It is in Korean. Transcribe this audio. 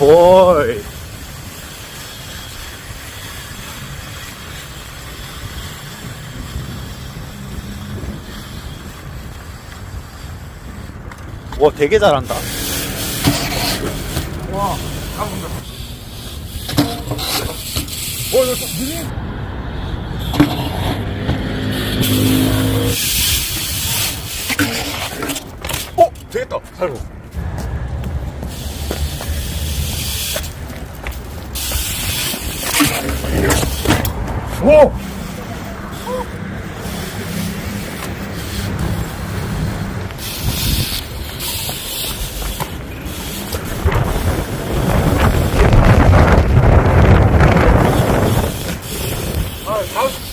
오호이. 와, 되게 잘한다. 와, 가본다. 어, 이거 또 눈이? 看住。哦。哦。哎，